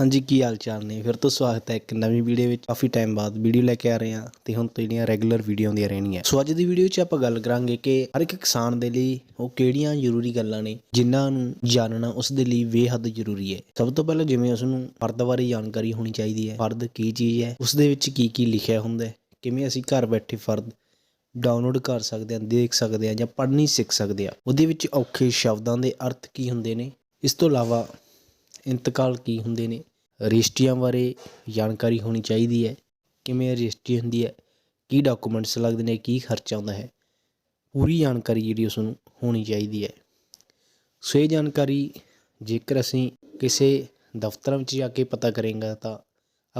ਹਾਂਜੀ, ਕੀ ਹਾਲ ਚਾਲ ਨੇ? ਫਿਰ ਤੋਂ ਸਵਾਗਤ ਹੈ ਇੱਕ ਨਵੀਂ ਵੀਡੀਓ ਵਿੱਚ। ਕਾਫੀ ਟਾਈਮ ਬਾਅਦ ਵੀਡੀਓ ਲੈ ਕੇ ਆ ਰਹੇ ਹਾਂ ਤੇ ਹੁਣ ਤੋਂ ਜਿਹੜੀਆਂ ਰੈਗੂਲਰ ਵੀਡੀਓ ਆਉਂਦੀਆਂ ਰਹਿਣੀਆਂ ਸੋ ਅੱਜ ਦੀ ਵੀਡੀਓ 'ਚ ਆਪਾਂ ਗੱਲ ਕਰਾਂਗੇ ਕਿ ਹਰ ਇੱਕ ਕਿਸਾਨ ਦੇ ਲਈ ਉਹ ਕਿਹੜੀਆਂ ਜ਼ਰੂਰੀ ਗੱਲਾਂ ਨੇ, ਜਿਨ੍ਹਾਂ ਨੂੰ ਜਾਣਨਾ ਉਸ ਦੇ ਲਈ ਬੇਹੱਦ ਜ਼ਰੂਰੀ ਹੈ। ਸਭ ਤੋਂ ਪਹਿਲਾਂ ਜਿਵੇਂ ਉਸ ਨੂੰ ਫਰਦ ਬਾਰੇ ਜਾਣਕਾਰੀ ਹੋਣੀ ਚਾਹੀਦੀ ਹੈ, ਫਰਦ ਕੀ ਚੀਜ਼ ਹੈ, ਉਸ ਦੇ ਵਿੱਚ ਕੀ ਕੀ ਲਿਖਿਆ ਹੁੰਦਾ ਹੈ, ਕਿਵੇਂ ਅਸੀਂ ਘਰ ਬੈਠੇ ਫਰਦ ਡਾਊਨਲੋਡ ਕਰ ਸਕਦੇ ਹਾਂ, ਦੇਖ ਸਕਦੇ ਹਾਂ ਜਾਂ ਪੜ੍ਹਨੀ ਸਿੱਖ ਸਕਦੇ ਹਾਂ। ਉਹਦੇ ਵਿੱਚ ਔਖੇ ਸ਼ਬਦਾਂ ਦੇ ਅਰਥ ਕੀ ਹੁੰਦੇ ਨੇ? ਇਸ ਤੋਂ ਇਲਾਵਾ ਇੰਤਕਾਲ ਕੀ ਹੁੰਦੇ ਨੇ? ਰਜਿਸਟਰੀਆਂ ਬਾਰੇ ਜਾਣਕਾਰੀ ਹੋਣੀ ਚਾਹੀਦੀ ਹੈ। ਕਿਵੇਂ ਰਜਿਸਟਰੀ ਹੁੰਦੀ ਹੈ? ਕੀ ਡਾਕੂਮੈਂਟਸ ਲੱਗਦੇ ਨੇ? ਕੀ ਖਰਚਾ ਆਉਂਦਾ ਹੈ? ਪੂਰੀ ਜਾਣਕਾਰੀ ਜਿਹੜੀ ਉਸ ਨੂੰ ਹੋਣੀ ਚਾਹੀਦੀ ਹੈ। ਸੋ ਇਹ ਜਾਣਕਾਰੀ ਜੇਕਰ ਅਸੀਂ ਕਿਸੇ ਦਫ਼ਤਰਾਂ ਵਿੱਚ ਜਾ ਕੇ ਪਤਾ ਕਰੇਗਾ ਤਾਂ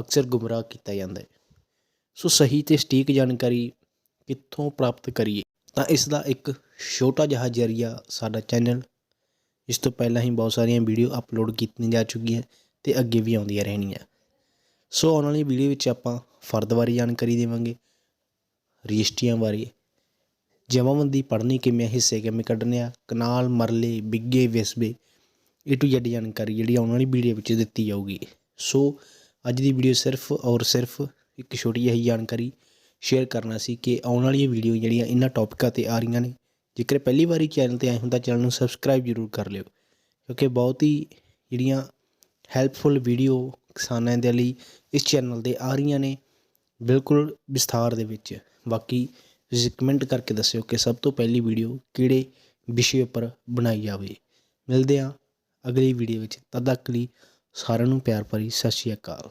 ਅਕਸਰ ਗੁੰਮਰਾਹ ਕੀਤਾ ਜਾਂਦਾ ਹੈ। ਸੋ ਸਹੀ ਤੇ ਸਟੀਕ ਜਾਣਕਾਰੀ ਕਿੱਥੋਂ ਪ੍ਰਾਪਤ ਕਰੀਏ? ਤਾਂ ਇਸ ਦਾ ਇੱਕ ਛੋਟਾ ਜਿਹਾ ਜਰੀਆ ਸਾਡਾ ਚੈਨਲ ਇਸ ਤੋਂ ਪਹਿਲਾਂ ਹੀ ਬਹੁਤ ਸਾਰੀਆਂ ਵੀਡੀਓ ਅਪਲੋਡ ਕੀਤੀਆਂ ਜਾ ਚੁੱਕੀਆਂ ਅਤੇ ਅੱਗੇ ਵੀ ਆਉਂਦੀਆਂ ਰਹਿਣੀਆਂ। ਸੋ ਆਉਣ ਵਾਲੀ ਵੀਡੀਓ ਵਿੱਚ ਆਪਾਂ ਫਰਦ ਬਾਰੇ ਜਾਣਕਾਰੀ ਦੇਵਾਂਗੇ ਰਜਿਸਟਰੀਆਂ ਬਾਰੇ ਜਮਾਬੰਦੀ ਪੜ੍ਹਨੀ ਕਿਵੇਂ ਆ, ਹਿੱਸੇ ਕਿਵੇਂ ਕੱਢਣੇ ਆ ਕਨਾਲ ਮਰਲੇ ਬਿੱਗੇ ਵਿਸਬੇ ਏ ਟੂ ਜ਼ੈਡ ਜਾਣਕਾਰੀ ਜਿਹੜੀ ਆਉਣ ਵਾਲੀ ਵੀਡੀਓ ਵਿੱਚ ਦਿੱਤੀ ਜਾਊਗੀ। ਸੋ ਅੱਜ ਦੀ ਵੀਡੀਓ ਸਿਰਫ ਔਰ ਸਿਰਫ ਇੱਕ ਛੋਟੀ ਜਿਹੀ ਜਾਣਕਾਰੀ ਸ਼ੇਅਰ ਕਰਨਾ ਸੀ ਕਿ ਆਉਣ ਵਾਲੀਆਂ ਵੀਡੀਓ ਜਿਹੜੀਆਂ ਇਹਨਾਂ ਟੌਪਿਕਾਂ ਤੇ ਆ ਰਹੀਆਂ ਨੇ ਜੇਕਰ ਪਹਿਲੀ ਵਾਰੀ ਚੈਨਲ ਤੇ ਆਏ ਹੁੰਦਾ ਚੈਨਲ ਨੂੰ ਸਬਸਕ੍ਰਾਈਬ ਜ਼ਰੂਰ ਕਰ ਲਿਓ ਕਿਉਂਕਿ ਬਹੁਤ ਹੀ ਜਿਹੜੀਆਂ ਹੈਲਪਫੁਲ ਵੀਡੀਓ ਕਿਸਾਨਾਂ ਦੇ ਲਈ ਇਸ ਚੈਨਲ ਤੇ ਆ ਰਹੀਆਂ ਨੇ। ਬਿਲਕੁਲ ਵਿਸਥਾਰ ਦੇ ਵਿੱਚ। ਬਾਕੀ ਤੁਸੀਂ ਕਮੈਂਟ ਕਰਕੇ ਦੱਸਿਓ ਕਿ ਸਭ ਤੋਂ ਪਹਿਲੀ ਵੀਡੀਓ ਕਿਹੜੇ ਵਿਸ਼ੇ ਉੱਪਰ ਬਣਾਈ ਜਾਵੇ। ਮਿਲਦੇ ਹਾਂ ਅਗਲੀ ਵੀਡੀਓ ਵਿੱਚ। ਤਦ ਤੱਕ ਲਈ ਸਾਰਿਆਂ ਨੂੰ ਪਿਆਰ ਭਰੀ ਸਤਿ ਸ਼੍ਰੀ ਅਕਾਲ।